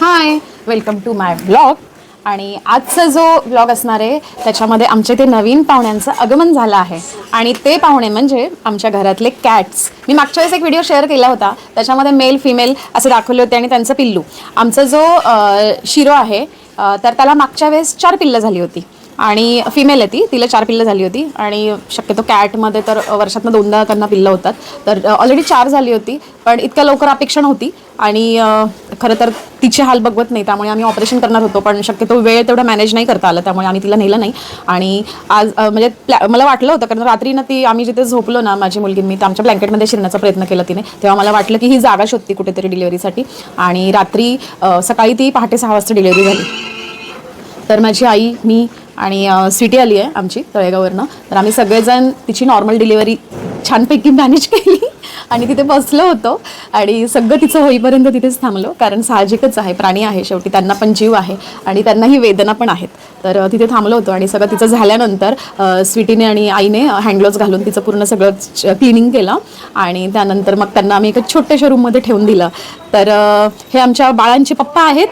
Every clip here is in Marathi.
Hi welcome to my blog आणि आजचा जो ब्लॉग असणार आहे त्याच्यामध्ये आमच्या इथे नवीन पाहुण्यांचं आगमन झालं आहे. आणि ते पाहुणे म्हणजे आमच्या घरातले कॅट्स मी मागच्या वेळेस एक व्हिडिओ शेअर केला होता. त्याच्यामध्ये मेल फिमेल असे दाखवले होते आणि त्यांचं पिल्लू. आमचा जो शिरो आहे तर त्याला मागच्या वेळेस चार पिल्लं झाली होती. आणि फिमेल आहे ती तिला चार पिल्लं झाली होती. आणि शक्यतो कॅटमध्ये तर वर्षातनं दोनदा त्यांना पिल्लं होतात. तर ऑलरेडी चार झाली होती. पण इतक्या लवकर अपेक्षा नव्हती. आणि खरं तर तिचे हाल बघवत नाही त्यामुळे आम्ही ऑपरेशन करणार होतो पण शक्यतो वेळ तेवढा मॅनेज नाही करता आला त्यामुळे आम्ही तिला नेलं नाही. आणि आज म्हणजे प्लॅ मला वाटलं होतं कारण रात्री ना ती आम्ही जिथे झोपलो ना माझी मुलगी मी तर आमच्या ब्लँकेटमध्ये शिरण्याचा प्रयत्न केला तिने तेव्हा मला वाटलं की ही जागा शोधती कुठेतरी डिलिव्हरीसाठी. आणि रात्री सकाळी ती पहाटे सहा वाजता डिलिव्हरी झाली. तर माझी आई मी आणि सिटी स्वीटी आली आहे आमची तळेगाववरनं. तर आम्ही सगळेजण तिची नॉर्मल डिलिव्हरी छानपैकी मॅनेज केली. आणि तिथे बसलो होतो आणि सगळं तिचं होईपर्यंत तिथेच थांबलो कारण साहजिकच आहे प्राणी आहे शेवटी त्यांना पण जीव आहे आणि त्यांनाही वेदना पण आहेत. तर तिथे थांबलो होतो आणि सगळं तिचं झाल्यानंतर स्वीटीने आणि आईने हँडग्लोव्स घालून तिचं पूर्ण सगळं क्लिनिंग केलं आणि त्यानंतर मग त्यांना आम्ही एका छोट्याशा रूममध्ये ठेवून दिलं. तर हे आमच्या बाळांचे पप्पा आहेत.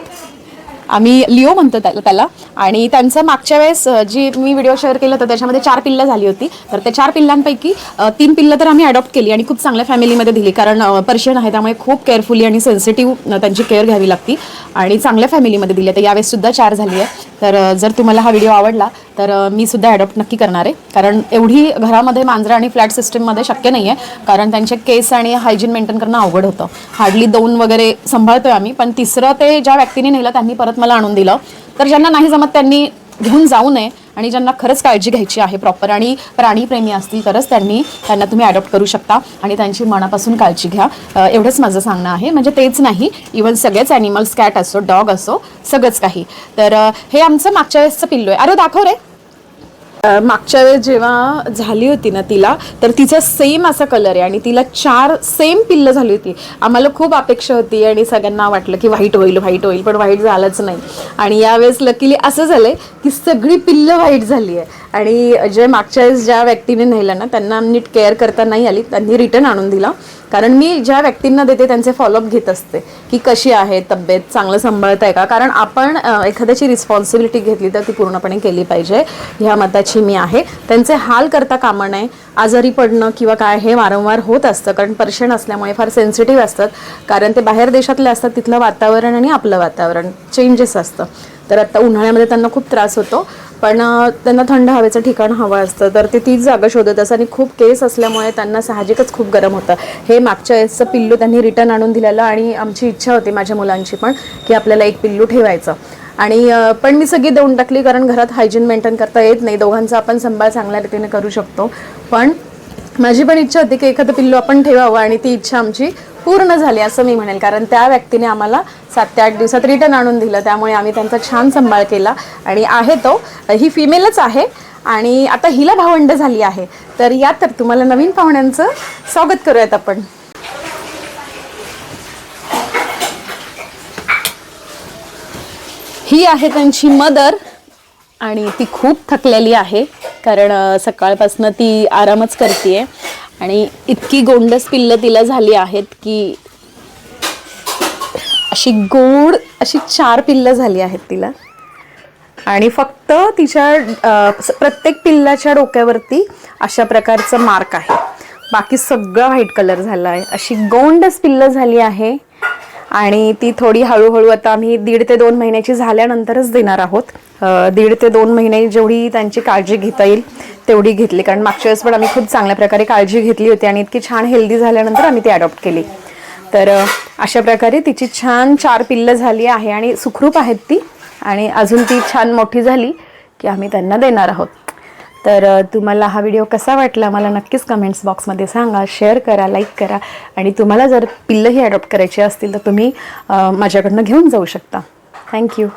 आम्ही लिओ म्हणतो त्याला त्याला. आणि त्यांचं मागच्या वेळेस जी मी व्हिडिओ शेअर केलं होतं त्याच्यामध्ये चार पिल्लं झाली होती. तर त्या चार पिल्लांपैकी तीन पिल्लं तर आम्ही अडॉप्ट केली आणि खूप चांगल्या फॅमिलीमध्ये दिली. कारण पर्शियन आहे त्यामुळे खूप केअरफुली आणि सेन्सिटिव्ह त्यांची केअर घ्यावी लागती. आणि चांगल्या फॅमिलीमध्ये दिली. तर यावेळेस सुद्धा चार झाली आहे. तर जर तुम्हाला हा व्हिडिओ आवडला तर मी सुद्धा अडॉप्ट नक्की करणार आहे. कारण एवढी घरामध्ये मांजरं आणि फ्लॅट सिस्टीममध्ये शक्य नाही आहे कारण त्यांचे केस आणि हायजीन मेंटेन करणं अवघड होतं. हार्डली दोन वगैरे सांभाळतोय आम्ही. पण तिसरं ते ज्या व्यक्तीने नेलं त्यांनी परत मला आणून दिलं. तर ज्यांना नाही जमत त्यांनी घेऊन जाऊ नये आणि ज्यांना खरंच काळजी घ्यायची आहे प्रॉपर आणि प्राणीप्रेमी असतील तरच त्यांनी त्यांना तुम्ही अडॉप्ट करू शकता आणि त्यांची मनापासून काळजी घ्या. एवढंच माझं सांगणं आहे. म्हणजे तेच नाही. इवन सगळेच ॲनिमल्स कॅट असो डॉग असो सगळंच काही. तर हे आमचं मागच्या वेळेसचं पिल्लो आहे. अरे दाखव रे. मागच्या वेळेस जेव्हा झाली होती ना तिला तर तिचा सेम असा कलर आहे आणि तिला चार सेम पिल्लं झाली होती. आम्हाला खूप अपेक्षा होती आणि सगळ्यांना वाटलं की व्हाईट होईल व्हाईट होईल पण व्हाईट झालंच नाही. आणि यावेळेस लकीली असं झालंय की सगळी पिल्लं व्हाईट झाली आहे. आणि जे मागच्या वेळेस ज्या व्यक्तीने नेलं ना त्यांना नीट केअर करता नाही आली त्यांनी रिटर्न आणून दिला. कारण मी ज्या व्यक्तींना देते त्यांचे फॉलोअप घेत असते की कशी आहे तब्येत चांगलं सांभाळत आहे का? कारण आपण एखाद्याची रिस्पॉन्सिबिलिटी घेतली तर ती पूर्णपणे केली पाहिजे. ह्या मताची मी आहे. त्यांचे हाल करता कामा नये. आजारी पडणं किंवा काय हे वारंवार होत असतं. कारण पर्शियन असल्यामुळे फार सेन्सिटिव्ह असतात. कारण ते बाहेर देशातले असतात तिथलं वातावरण आणि आपलं वातावरण. चेंजेस असतं. तर आता उन्हाळ्यामध्ये त्यांना खूप त्रास होतो. पण त्यांना थंड हवेचं ठिकाण हवं असतं. तर ते तीच जागा शोधत असं आणि खूप केस असल्यामुळे त्यांना साहजिकच खूप गरम होतं. हे मागच्या वेळेसचं पिल्लू त्यांनी रिटर्न आणून दिलेलं आणि आमची इच्छा होती माझ्या मुलांची पण की आपल्याला एक पिल्लू ठेवायचं. आणि पण मी सगळी देऊन टाकली कारण घरात हायजीन मेंटेन करता येत नाही. दोघांचा आपण संभाळ चांगल्या रीतीने करू शकतो. पण माझी पण इच्छा होती की एखादं पिल्लू आपण ठेवावं आणि ती इच्छा आमची पूर्ण झाली असं मी म्हणेल. कारण त्या व्यक्तीने आम्हाला सात ते आठ दिवसात रिटर्न आणून दिलं. त्यामुळे आम्ही त्यांचा छान सांभाळ केला. आणि आहे तो. ही फिमेलच आहे. आणि आता हिला भावंड झाली आहे. तर या तर तुम्हाला नवीन पाहुण्यांचं स्वागत करूयात आपण. ही आहे त्यांची मदर. आणि ती खूप थकलेली आहे. कारण सकाळपासून ती आरामच करते आहे आणि इतकी गोंडस पिल्लं तिला झाली आहेत की अशी गोड अशी चार पिल्लं झाली आहेत तिला. आणि फक्त तिच्या प्रत्येक पिल्लाच्या डोक्यावरती अशा प्रकारचं मार्क आहे. बाकी सगळं व्हाईट कलर झाला आहे अशी गोंडच पिल्लं झाली आहे. आणि ती थोडी हळूहळू आता आम्ही दीड ते दोन महिन्याची झाल्यानंतरच देणार आहोत. दीड ते दोन महिने जेवढी त्यांची काळजी घेता येईल तेवढी घेतली. कारण मागच्या वेळेस पण आम्ही खूप चांगल्या प्रकारे काळजी घेतली होती आणि इतकी छान हेल्दी झाल्यानंतर आम्ही ती अडॉप्ट केली. तर अशा प्रकारे तिची छान चार पिल्लं झाली आहे आणि सुखरूप आहेत ती आणि अजून ती छान मोठी झाली की आम्ही त्यांना देणार आहोत. तर तुम्हाला हा व्हिडिओ कसा वाटला मला नक्कीच कमेंट्स बॉक्समध्ये सांगा शेअर करा लाईक करा आणि तुम्हाला जर पिल्लंही अडॉप्ट करायची असतील तर तुम्ही माझ्याकडनं घेऊन जाऊ शकता. थँक्यू